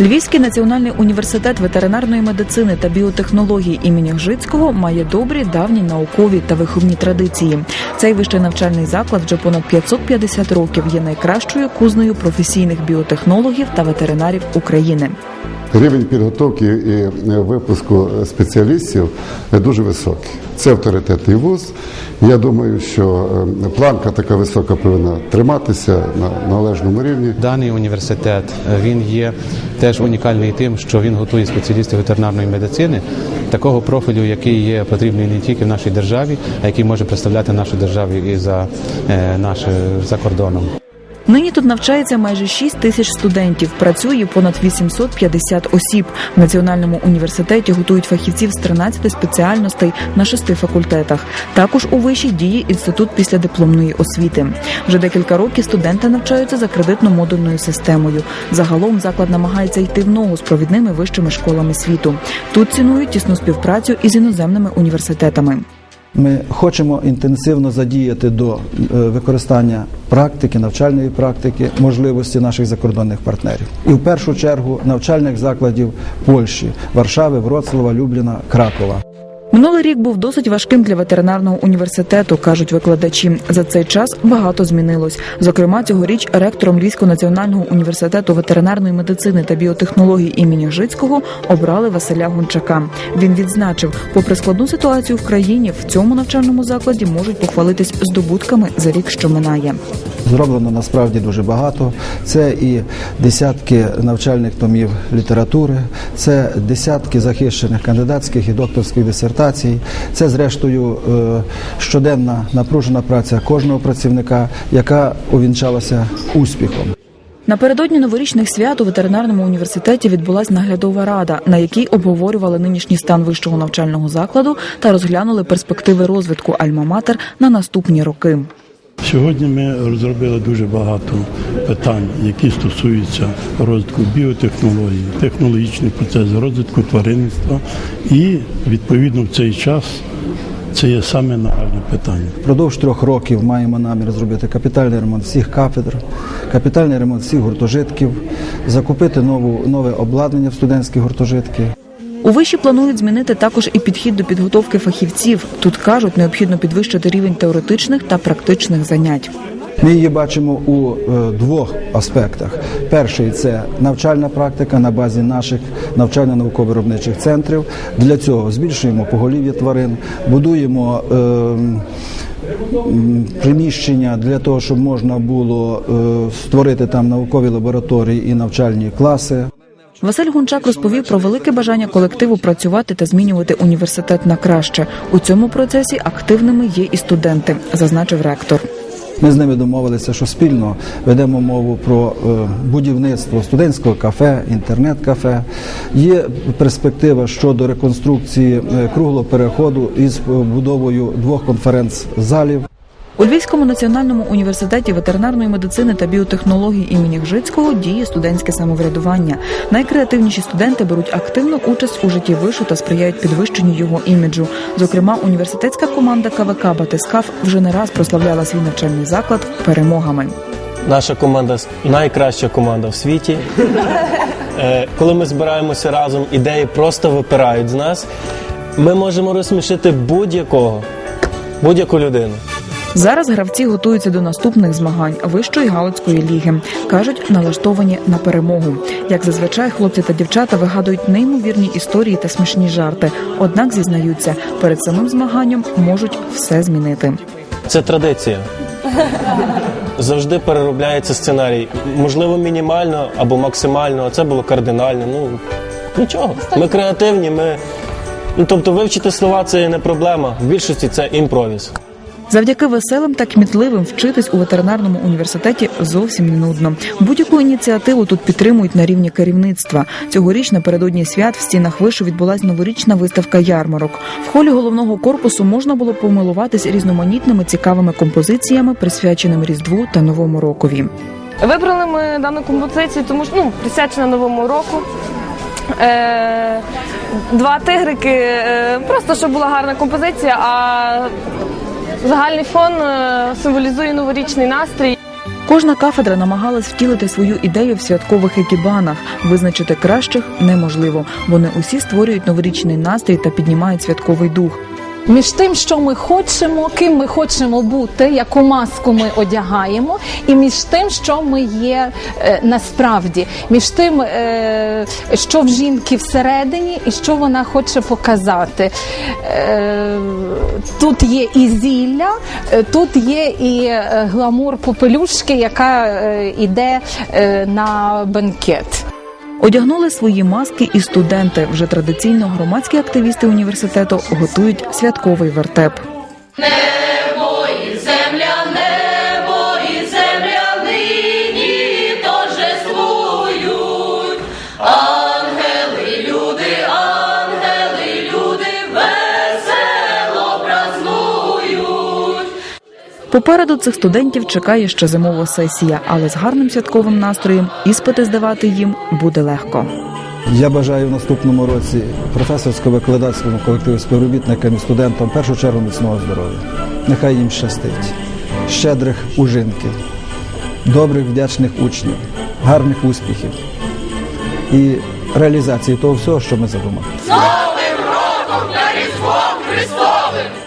Львівський національний університет ветеринарної медицини та біотехнології імені Гжицького має добрі давні наукові та виховні традиції. Цей вищий навчальний заклад вже понад 550 років є найкращою кузнею професійних біотехнологів та ветеринарів України. Рівень підготовки і е, випуску спеціалістів е, дуже високий. Це авторитетний вуз. Я думаю, що е, планка така висока повинна триматися на належному рівні. Даний університет він є теж унікальний тим, що він готує спеціалістів ветеринарної медицини такого профілю, який є потрібний не тільки в нашій державі, а який може представляти нашу державу і за е, наше за кордоном. Нині тут навчається майже 6 тисяч студентів. Працює понад 850 осіб. В національному університеті готують фахівців з 13 спеціальностей на шести факультетах. Також у виші діє інститут післядипломної освіти. Вже декілька років студенти навчаються за кредитно-модульною системою. Загалом заклад намагається йти в ногу з провідними вищими школами світу. Тут цінують тісну співпрацю із іноземними університетами. Ми хочемо інтенсивно задіяти до е, використання практики, навчальної практики, можливості наших закордонних партнерів. І в першу чергу навчальних закладів Польщі, Варшави, Вроцлава, Любліна, Кракова. Минулий рік був досить важким для ветеринарного університету, кажуть викладачі. За цей час багато змінилось. Зокрема, цьогоріч ректором Львівського національного університету ветеринарної медицини та біотехнологій імені Жицького обрали Василя Гончака. Він відзначив, попри складну ситуацію в країні, в цьому навчальному закладі можуть похвалитись здобутками за рік, що минає. Зроблено насправді дуже багато. Це і десятки навчальних томів літератури, це десятки захищених кандидатських і докторських дисертацій. Це, зрештою, е, щоденна напружена праця кожного працівника, яка увінчалася успіхом. Напередодні новорічних свят у ветеринарному університеті відбулася наглядова рада, на якій обговорювали нинішній стан вищого навчального закладу та розглянули перспективи розвитку Альма-Матер на наступні роки. Сьогодні ми розробили дуже багато питань, які стосуються розвитку біотехнологій, технологічних процесів, розвитку тваринництва. І відповідно в цей час це є саме нагальне питання. Впродовж трьох років маємо намір зробити капітальний ремонт всіх кафедр, капітальний ремонт всіх гуртожитків, закупити нову нове обладнання в студентські гуртожитки. У виші планують змінити також і підхід до підготовки фахівців. Тут кажуть, необхідно підвищити рівень теоретичних та практичних занять. Ми її бачимо у е, двох аспектах. Перший це навчальна практика на базі наших навчально-науково-виробничих центрів. Для цього збільшуємо поголів'я тварин, будуємо. Е, Приміщення для того, щоб можна було е, створити там наукові лабораторії і навчальні класи. Василь Гунчак розповів про велике бажання колективу працювати та змінювати університет на краще. У цьому процесі активними є і студенти, зазначив ректор. Ми з ними домовилися, що спільно ведемо мову про е, будівництво студентського кафе, інтернет-кафе. Є перспектива щодо реконструкції е, круглого переходу із будовою двох конференц-залів. У Львівському національному університеті ветеринарної медицини та біотехнологій імені Гжицького діє студентське самоврядування. Найкреативніші студенти беруть активну участь у житті вишу та сприяють підвищенню його іміджу. Зокрема, університетська команда КВК Батискаф вже не раз прославляла свій навчальний заклад перемогами. Наша команда найкраща команда в світі. Е, Коли ми збираємося разом, ідеї просто випирають з нас. Ми можемо розсмішити будь-якого, будь-яку людину. Зараз гравці готуються до наступних змагань вищої галицької ліги. кажуть, налаштовані на перемогу. Як зазвичай, хлопці та дівчата вигадують неймовірні історії та смішні жарти. Однак зізнаються, перед самим змаганням можуть все змінити. Це традиція. Завжди переробляється сценарій. Можливо, мінімально або максимально, а це було кардинально. Ну нічого. Ми креативні, ми. Ну, тобто вивчити слова це не проблема. В більшості це імпровіз. Завдяки веселим та кмітливим вчитись у ветеринарному університеті зовсім не нудно. Будь-яку ініціативу тут підтримують на рівні керівництва. Цьогоріч напередодні свят в стінах вишу відбулась новорічна виставка ярмарок. В холі головного корпусу можна було помилуватись різноманітними цікавими композиціями, присвяченими Різдву та Новому рокові. Вибрали ми дану композицію, тому що ну, присвячена новому року. Е, два тигрики, е, просто щоб була гарна композиція, а загальний фон е, символізує новорічний настрій. Кожна кафедра намагалась втілити свою ідею в святкових екібанах. Визначити кращих неможливо. Вони усі створюють новорічний настрій та піднімають святковий дух. Між тим, що ми хочемо, ким ми хочемо бути, яку маску ми одягаємо, і між тим, що ми є е, насправді, між тим, е, що в жінки всередині і що вона хоче показати. Е, тут є і зілля, е, тут є і е, гламур попелюшки, яка е, йде е, на бенкет. Одягнули свої маски і студенти. Вже традиційно громадські активісти університету готують святковий вертеп. Попереду цих студентів чекає ще зимова сесія, але з гарним святковим настроєм іспити здавати їм буде легко. Я бажаю в наступному році професорсько-викладацькому колективу співробітникам і студентам в першу чергу міцного здоров'я. Нехай їм щастить, щедрих ужинків, добрих вдячних учнів, гарних успіхів і реалізації того всього, що ми задумали. Новим роком та Різдвом Христовим!